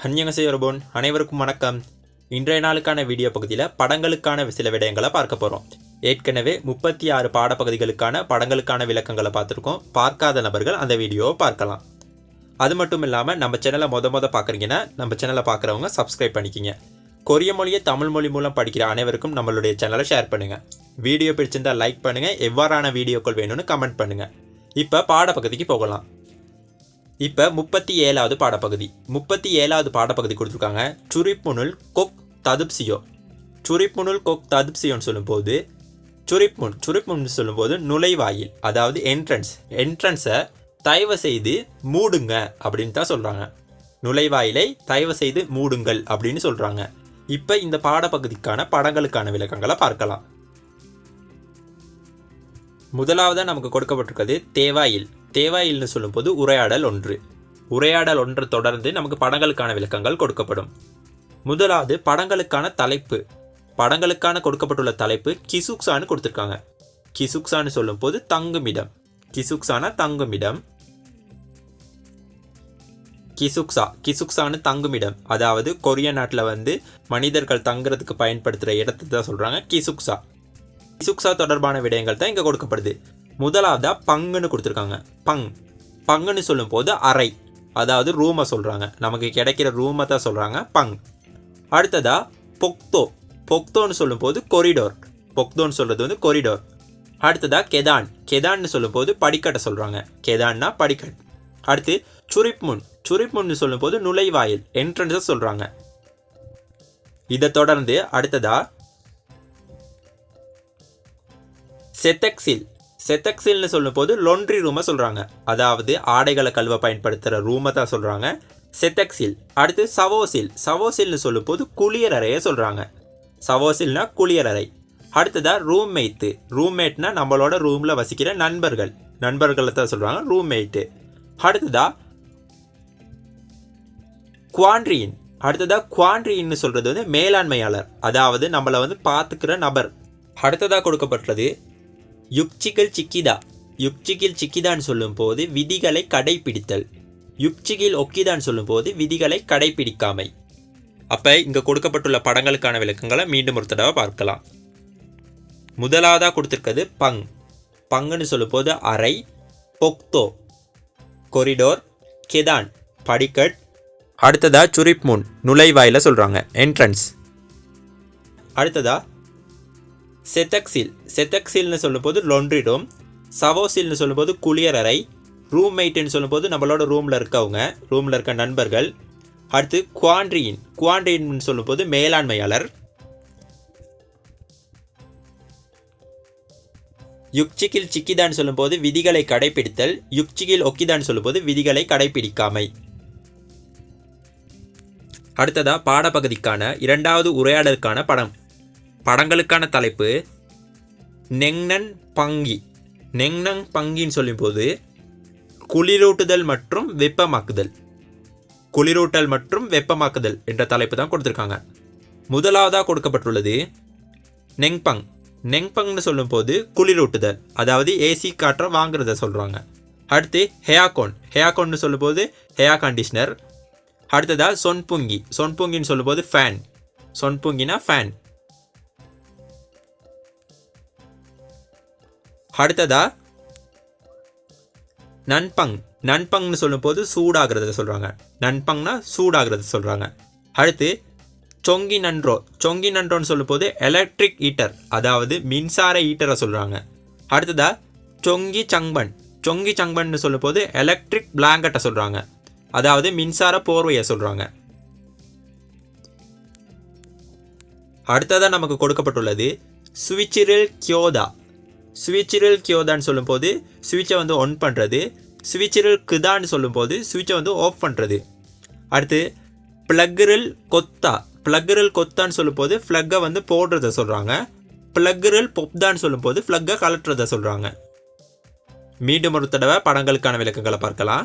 ஹன்யங்கசையொருபோன் அனைவருக்கும் வணக்கம். இன்றைய நாளுக்கான வீடியோ பகுதியில் படங்களுக்கான சில விடயங்களை பார்க்க போகிறோம் ஏற்கனவே முப்பத்தி ஆறு பாடப்பகுதிகளுக்கான படங்களுக்கான விளக்கங்களை பார்த்துருக்கோம். பார்க்காத நபர்கள் அந்த வீடியோவை பார்க்கலாம். அது மட்டும் இல்லாமல் நம்ம சேனலை மொத மொதல் பார்க்குறீங்கன்னா நம்ம சேனலை பார்க்குறவங்க சப்ஸ்கிரைப் பண்ணிக்கிங்க. கொரிய மொழியை தமிழ் மொழி மூலம் படிக்கிற அனைவருக்கும் நம்மளுடைய சேனலை ஷேர் பண்ணுங்கள் வீடியோ பிடிச்சிருந்தா லைக் பண்ணுங்கள் எவ்வாறான வீடியோக்கள் வேணும்னு கமெண்ட் பண்ணுங்கள் இப்போ பாடப்பகுதிக்கு போகலாம். இப்போ முப்பத்தி ஏழாவது பாடப்பகுதி. முப்பத்தி ஏழாவது பாடப்பகுதி கொடுத்துருக்காங்க. சுரிப்புணுல் கொக் ததுப்சியோ. சுரிப்புணுல் கொக் ததுப்சியோன்னு சொல்லும்போது சுரிப்புண் சுரிப்புன் சொல்லும்போது நுழைவாயில் அதாவது என்ட்ரன்ஸ் என்ட்ரன்ஸை தயவு செய்து மூடுங்க அப்படின்னு தான் சொல்கிறாங்க நுழைவாயிலை தயவு செய்து மூடுங்கள் அப்படின்னு சொல்கிறாங்க இப்போ இந்த பாடப்பகுதிக்கான படங்களுக்கான விளக்கங்களை பார்க்கலாம். முதலாவதாக நமக்கு கொடுக்கப்பட்டிருக்கிறது தேவாயில். தேவாயில்னு சொல்லும்போது உரையாடல் ஒன்று. உரையாடல் ஒன்று தொடர்ந்து நமக்கு படங்களுக்கான விளக்கங்கள் கொடுக்கப்படும். முதலாவது படங்களுக்கான தலைப்பு. படங்களுக்கான கொடுக்கப்பட்டுள்ள தலைப்பு கிசுக்ஸான்னு கொடுத்துருக்காங்க. கிசுக்ஸான்னு சொல்லும்போது தங்குமிடம். கிசுக்ஸான தங்குமிடம். கிசுக்ஸா கிசுக்ஸான்னு தங்குமிடம். அதாவது கொரிய நாட்டில் வந்து மனிதர்கள் தங்குறதுக்கு பயன்படுத்துகிற இடத்தை தான் சொல்கிறாங்க கிசுக்ஸா. கிசுக்ஸா தொடர்பான விடயங்கள் தான் இங்கே கொடுக்கப்படுது. முதலாவதாக பங்குன்னு கொடுத்துருக்காங்க. பங். பங்குன்னு சொல்லும்போது அறை. அதாவது ரூமை சொல்கிறாங்க நமக்கு கிடைக்கிற ரூமை தான் சொல்கிறாங்க பங். அடுத்ததாக பொக்தோ. பொக்தோன்னு சொல்லும்போது கொரிடோர் பொக்தோன்னு சொல்கிறது வந்து கொரிடோர் அடுத்ததாக கெதான். கெதான்னு சொல்லும்போது படிக்கட்டை சொல்கிறாங்க கெதான்னா படிக்கட் அடுத்து சுரிப்முன் சுரிப்முன்னு சொல்லும்போது நுழைவாயில். என்ட்ரன்ஸை சொல்கிறாங்க இதை தொடர்ந்து அடுத்ததாக செத்தக்சில் செத்தக்சில்னு சொல்லும்போது லொன்ட்ரி ரூமை சொல்கிறாங்க அதாவது ஆடைகளை கழுவ பயன்படுத்துகிற ரூமை தான் சொல்கிறாங்க செத்தக்சில். அடுத்து சவோசில். சவோசில்னு சொல்லும்போது குளியலறையை சொல்கிறாங்க சவோசில்னா குளியலறை அடுத்ததாக ரூம்மேட்டு. ரூம்மேட்னா நம்மளோட ரூமில் வசிக்கிற நண்பர்கள். நண்பர்களை தான் சொல்கிறாங்க ரூம்மேட்டு. அடுத்ததா குவான்ட்ரியின் அடுத்ததாக குவான்ட்ரின்னு சொல்கிறது வந்து மேலாண்மையாளர். அதாவது நம்மளை வந்து பார்த்துக்கிற நபர். அடுத்ததாக கொடுக்கப்பட்டது யுக்சிகில் சிக்கிதா யுக்சிகில் சிக்கிதான்னு சொல்லும்போது விதிகளை கடைபிடித்தல். யுக்சிகில் ஒக்கிதான்னு சொல்லும்போது விதிகளை கடைபிடிக்காமை. அப்போ இங்கே கொடுக்கப்பட்டுள்ள படங்களுக்கான விளக்கங்களை மீண்டும் ஒரு தடவை பார்க்கலாம். முதலாவதாக கொடுத்துருக்கிறது பங். பங்குன்னு சொல்லும்போது அறை பொக்தோ கொரிடோர் கெதான் படிக்கட். அடுத்ததாக சுரிப்முன் நுழைவாயில் சொல்கிறாங்க என்ட்ரன்ஸ் அடுத்ததா செத்தக்சில் செத்தக்சில்னு சொல்லும்போது லொண்ட்ரி ரூம் சவோசில்னு சொல்லும்போது குளியரறை ரூம்மேட்டுன்னு சொல்லும்போது நம்மளோட ரூமில் இருக்கவங்க ரூமில் இருக்க நண்பர்கள். அடுத்து குவாண்ட்ரியின் குவான்ட்ரியின் சொல்லும்போது மேலாண்மையாளர். யுக்சிகில் சிக்கிதான் சொல்லும்போது விதிகளை கடைபிடித்தல் யுக்சிகில் ஒக்கிதான் சொல்லும்போது விதிகளை கடைபிடிக்காமை அடுத்ததா பாடப்பகுதிக்கான இரண்டாவது உரையாடலுக்கான படம். படங்களுக்கான தலைப்பு நெங்னன் பங்கி. நெங்னங் பங்கின்னு சொல்லும்போது குளிரூட்டுதல் மற்றும் வெப்பமாக்குதல். குளிரூட்டல் மற்றும் வெப்பமாக்குதல் என்ற தலைப்பு தான் கொடுத்துருக்காங்க. முதலாவதாக கொடுக்கப்பட்டுள்ளது நெங்பங். நெங்பங்னு சொல்லும்போது குளிரூட்டுதல். அதாவது ஏசி காற்றை வாங்குறத சொல்கிறாங்க அடுத்து ஹேயாகோன். ஹேயாகோன்னு சொல்லும்போது ஹேயா கண்டிஷ்னர். அடுத்ததா சொன்புங்கி. சொன்புங்கின்னு சொல்லும்போது ஃபேன். சொன்புங்கினா ஃபேன். அடுத்ததா? நண்பங். நண்பங்னு சொல்லும்போது சூடாகிறத சொல்கிறாங்க நண்பங்னா சூடாகிறத சொல்கிறாங்க அடுத்து சொங்கி நன்றோ. சொங்கி நன்றோன்னு சொல்லும்போது எலக்ட்ரிக் ஹீட்டர் அதாவது மின்சார ஹீட்டரை சொல்கிறாங்க அடுத்ததா சொங்கி சங்பன். சொங்கி சங்பன்னு சொல்லும்போது எலக்ட்ரிக் பிளாங்கெட்டை சொல்கிறாங்க அதாவது மின்சார போர்வையை சொல்கிறாங்க அடுத்ததாக நமக்கு கொடுக்கப்பட்டுள்ளது சுவிச்சிரில் கியோதா. சுவிச்சிரில் கியோதான்னு சொல்லும்போது சுவிட்சை வந்து ஒன் பண்ணுறது சுவிச்சிரில் கிதான்னு சொல்லும்போது சுவிட்சை வந்து ஆஃப் பண்ணுறது அடுத்து ப்ளக்கரில் கொத்தா. ப்ளக்கரில் கொத்தான்னு சொல்லும்போது ஃப்ளக்கை வந்து போடுறத சொல்கிறாங்க ப்ளக்கரில் பொப்தான்னு சொல்லும்போது ஃப்ளக்கை கலட்டுறத சொல்கிறாங்க மீண்டும் ஒரு தடவை படங்களுக்கான விளக்கங்களை பார்க்கலாம்.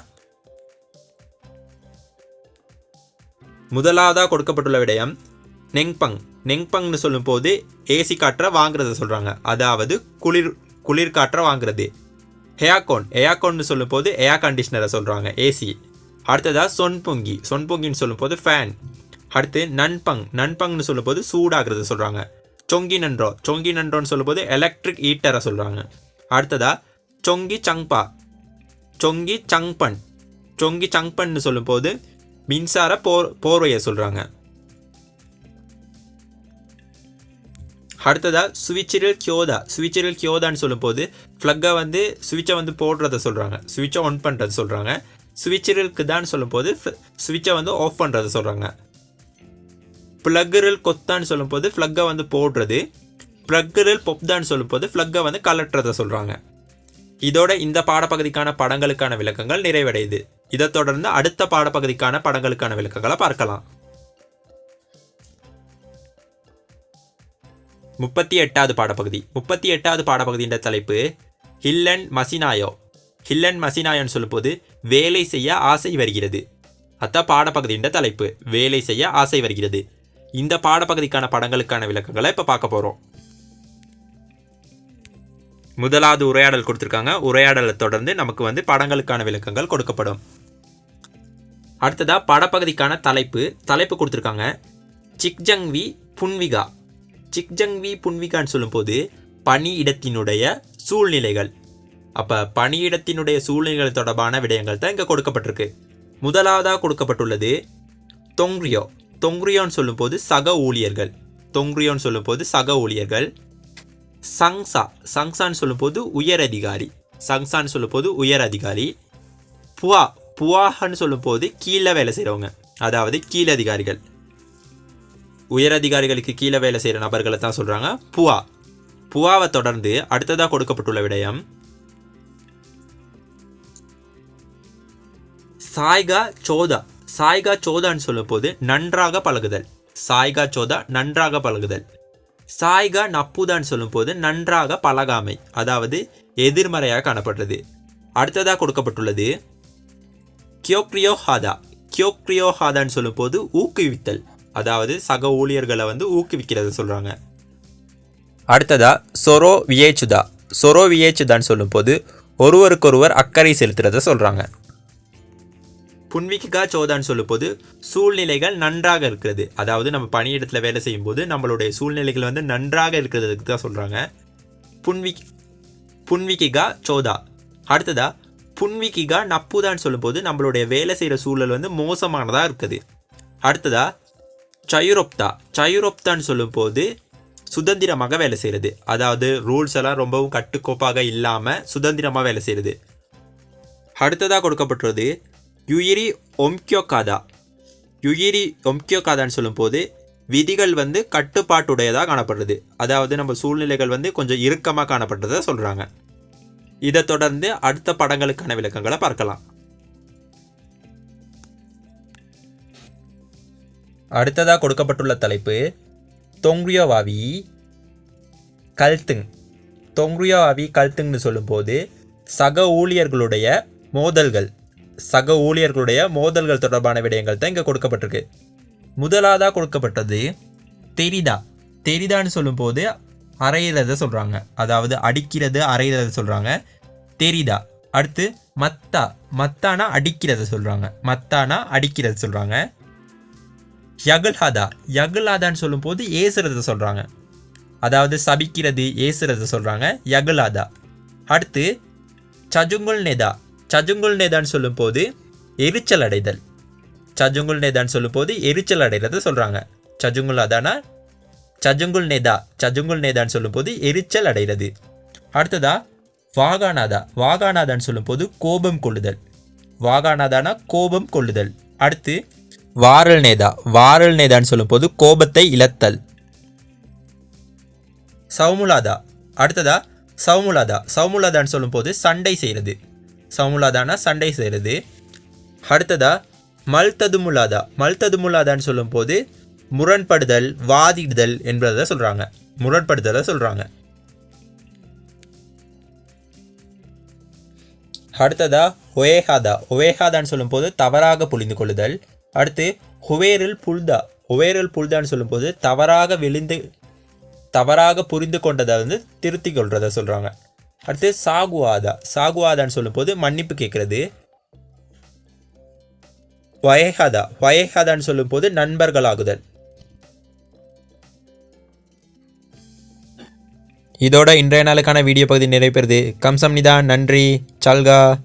முதலாவதாக கொடுக்கப்பட்டுள்ள விடயம் நெங்பங். நெங்பங்னு சொல்லும்போது ஏசி காற்றை வாங்குறத சொல்கிறாங்க அதாவது குளிர் குளிர் காற்றை வாங்குறது. ஹேயாகோன் ஏயாக்கோன்னு சொல்லும்போது ஏயா கண்டிஷனரை சொல்கிறாங்க ஏசி அடுத்ததாக சொன்பொங்கி. சொன்பொங்கின்னு சொல்லும்போது ஃபேன் அடுத்து நன்பங் நன்பங்னு சொல்லும்போது சூடாகிறத சொல்கிறாங்க சொங்கி நன்றோ. சொங்கி நன்றோன்னு சொல்லும்போது எலக்ட்ரிக் ஹீட்டரை சொல்கிறாங்க அடுத்ததாக சொங்கி சங்பா. சொங்கி சங்பன். சொங்கி சங்பன்னு சொல்லும்போது மின்சார போர் போர்வையை சொல்கிறாங்க அடுத்ததாக சுவிச்சிரில் கியோதா. சுவிச்சிரில் கியோதான்னு சொல்லும்போது ஃப்ளக்கை வந்து சுவிட்சை வந்து போடுறத சொல்கிறாங்க சுவிட்சை ஆன் பண்ணுறத சொல்கிறாங்க சுவிட்சிரலுக்கு தான் சொல்லும்போது சுவிட்சை வந்து ஆஃப் பண்ணுறத சொல்கிறாங்க ப்ளக்கரில் கொத்தான்னு சொல்லும்போது ஃப்ளக்கை வந்து போடுறது. ப்ளக்கரில் பொப்தான்னு சொல்லும்போது ஃப்ளக்கை வந்து கலட்டுறத சொல்கிறாங்க இதோட இந்த பாடப்பகுதிக்கான படங்களுக்கான விளக்கங்கள் நிறைவடையுது. இதைத் தொடர்ந்து அடுத்த பாடப்பகுதிக்கான படங்களுக்கான விளக்கங்களை பார்க்கலாம். முப்பத்தி எட்டாவது பாடப்பகுதி. முப்பத்தி எட்டாவது பாடப்பகுதியின் தலைப்பு ஹில்லன் மசினாயோ. ஹில்லன் மசினாயோன்னு சொல்லும்போது வேலை செய்ய ஆசை வருகிறது. அதான் பாடப்பகுதியின் தலைப்பு வேலை செய்ய ஆசை வருகிறது. இந்த பாடப்பகுதிக்கான படங்களுக்கான விளக்கங்களை இப்போ பார்க்க போகிறோம் முதலாவது உரையாடல் கொடுத்துருக்காங்க. உரையாடலை தொடர்ந்து நமக்கு வந்து படங்களுக்கான விளக்கங்கள் கொடுக்கப்படும். அடுத்ததாக படப்பகுதிக்கான தலைப்பு தலைப்பு கொடுத்துருக்காங்க. சிக்ஜங்வி புன்விகா. சிக்ஜங்வி புன்விகான்னு சொல்லும்போது பணியிடத்தினுடைய சூழ்நிலைகள். அப்போ பணியிடத்தினுடைய சூழ்நிலைகள் தொடர்பான விடயங்கள் தான் இங்கே கொடுக்கப்பட்டிருக்கு. முதலாவதாக கொடுக்கப்பட்டுள்ளது தொங்ரியோ தொங்ரியோன்னு சொல்லும்போது சக ஊழியர்கள். தொங்ரியோன்னு சொல்லும்போது சக ஊழியர்கள். சங்சா. சங்சான்னு சொல்லும்போது உயர் அதிகாரி சங்சான்னு சொல்லும்போது உயர் அதிகாரி புவா. புவாஹன்னு சொல்லும்போது கீழே வேலை செய்கிறவங்க அதாவது கீழ் அதிகாரிகள். உயர் அதிகாரிகளுக்கு கீழே வேலை செய்கிற நபர்களை தான் சொல்கிறாங்க புவா. புவாவை தொடர்ந்து அடுத்ததாக கொடுக்கப்பட்டுள்ள விடயம். சாய்கா சோதா. சாய்கா சோதான்னு சொல்லும்போது நன்றாக பழகுதல். சாய்கா சோதா நன்றாக பழகுதல். சாய்கா நப்புதான்னு சொல்லும்போது நன்றாக பழகாமை. அதாவது எதிர்மறையாக காணப்படுறது. அடுத்ததாக கொடுக்கப்பட்டுள்ளது. கியோக்ரியோ ஹாதா கியோக்ரியோ ஹாதான்னு சொல்லும்போது ஊக்குவித்தல். அதாவது சக ஊழியர்களை வந்து ஊக்குவிக்கிறது சொல்கிறாங்க அடுத்ததா சொரோ வியேச்சுதா. சொரோ வியேச்சுதான்னு சொல்லும்போது ஒருவருக்கொருவர் அக்கறை செலுத்துறத சொல்கிறாங்க புன்விகா சோதான்னு சொல்லும்போது சூழ்நிலைகள் நன்றாக இருக்கிறது. அதாவது நம்ம பணியிடத்தில் வேலை செய்யும்போது நம்மளுடைய சூழ்நிலைகள் வந்து நன்றாக இருக்கிறதுக்கு தான் சொல்கிறாங்க புன்விக் புன்விகிகா சோதா. அடுத்ததா புன்விகிகா நப்புதான்னு சொல்லும்போது நம்மளுடைய வேலை செய்கிற சூழல் வந்து மோசமானதாக இருக்குது. அடுத்ததா சயுரோப்தா. சயுரோப்தான்னு சொல்லும்போது சுதந்திரமாக வேலை செய்கிறது அதாவது ரூல்ஸ் எல்லாம் ரொம்பவும் கட்டுக்கோப்பாக இல்லாமல் சுதந்திரமாக வேலை செய்கிறது அடுத்ததாக கொடுக்கப்பட்டுள்ளது யுயிரி ஒம்கியோகாதா. யுயிரி ஒம்கியோகாதான்னு சொல்லும்போது விதிகள் வந்து கட்டுப்பாட்டுடையதாக காணப்படுறது. அதாவது நம்ம சூழ்நிலைகள் வந்து கொஞ்சம் இறுக்கமாக காணப்படுறத சொல்கிறாங்க இதை தொடர்ந்து அடுத்த படங்களுக்கான விளக்கங்களை பார்க்கலாம். அடுத்ததாக கொடுக்கப்பட்டுள்ள தலைப்பு தொங்ரியோவாவி கல்துங். தொங்ரியோவாவி கல்துங்னு சொல்லும்போது சக ஊழியர்களுடைய மோதல்கள். சக ஊழியர்களுடைய மோதல்கள் தொடர்பான விடயங்கள் தான் இங்கே கொடுக்கப்பட்டிருக்கு. முதலாவதாக கொடுக்கப்பட்டது தெரிதா. தெரிதான்னு சொல்லும்போது அரைகிறத சொல்கிறாங்க அதாவது அடிக்கிறது அரைகிறத சொல்கிறாங்க தெரிதா. அடுத்து மத்தா. மத்தானா அடிக்கிறத சொல்கிறாங்க மத்தானா அடிக்கிறது சொல்கிறாங்க யகுல்ஹாதா யகுல்ஹாதான்னு சொல்லும்போது ஏசுறத சொல்கிறாங்க அதாவது சபிக்கிறது ஏசுறத சொல்கிறாங்க யகுலாதா அடுத்து சஜுங்குல் நெதா சஜுங்குல் நேதான்னு சொல்லும்போது எரிச்சல் அடைதல். சஜுங்குல் நேதான்னு சொல்லும்போது எரிச்சல் அடைகிறத சொல்கிறாங்க சஜுங்குல் அதானா சஜுங்குல் நேதா சஜுங்குல் நேதான்னு சொல்லும்போது எரிச்சல் அடைகிறது அடுத்ததா வாகாநாதா வாகாநாதான்னு சொல்லும்போது கோபம் கொள்ளுதல். வாகானாதானா? கோபம் கொள்ளுதல். அடுத்து வாரல் நேதா வாரல் நேதான்னு சொல்லும்போது கோபத்தை இழத்தல். சவுமுலாதா அடுத்ததா சவுமுலாதா சவுமுலாதான்னு சொல்லும்போது சண்டை செய்கிறது சவுமுலாதானா சண்டை செய்கிறது அடுத்ததா மல்ததுமுலாதா. மல்ததுமுலாதான்னு சொல்லும்போது முரண்படுதல் வாதிடுதல் என்பதை சொல்கிறாங்க முரண்படுதலை சொல்கிறாங்க அடுத்ததா ஒவேஹாதா ஒவேஹாதான்னு சொல்லும்போது தவறாக புரிந்து கொள்ளுதல். அடுத்து ஹுவேரில் புல்தா. ஹுவேரில் புல்தான்னு சொல்லும்போது தவறாக விழுந்து தவறாக புரிந்து கொண்டதை வந்து திருத்திக் கொள்றதை சொல்கிறாங்க அடுத்து சாகுவாதா. சாகுவாதான்னு சொல்லும்போது மன்னிப்பு கேட்குறது. வயஹதா. வயஹதான்னு சொல்லும்போது நண்பர்களாகுதல். இதோட இன்றைய நாளுக்கான வீடியோ பகுதி நிறைவு பெறுது. கம்சம்னிதா நன்றி. சல்கா.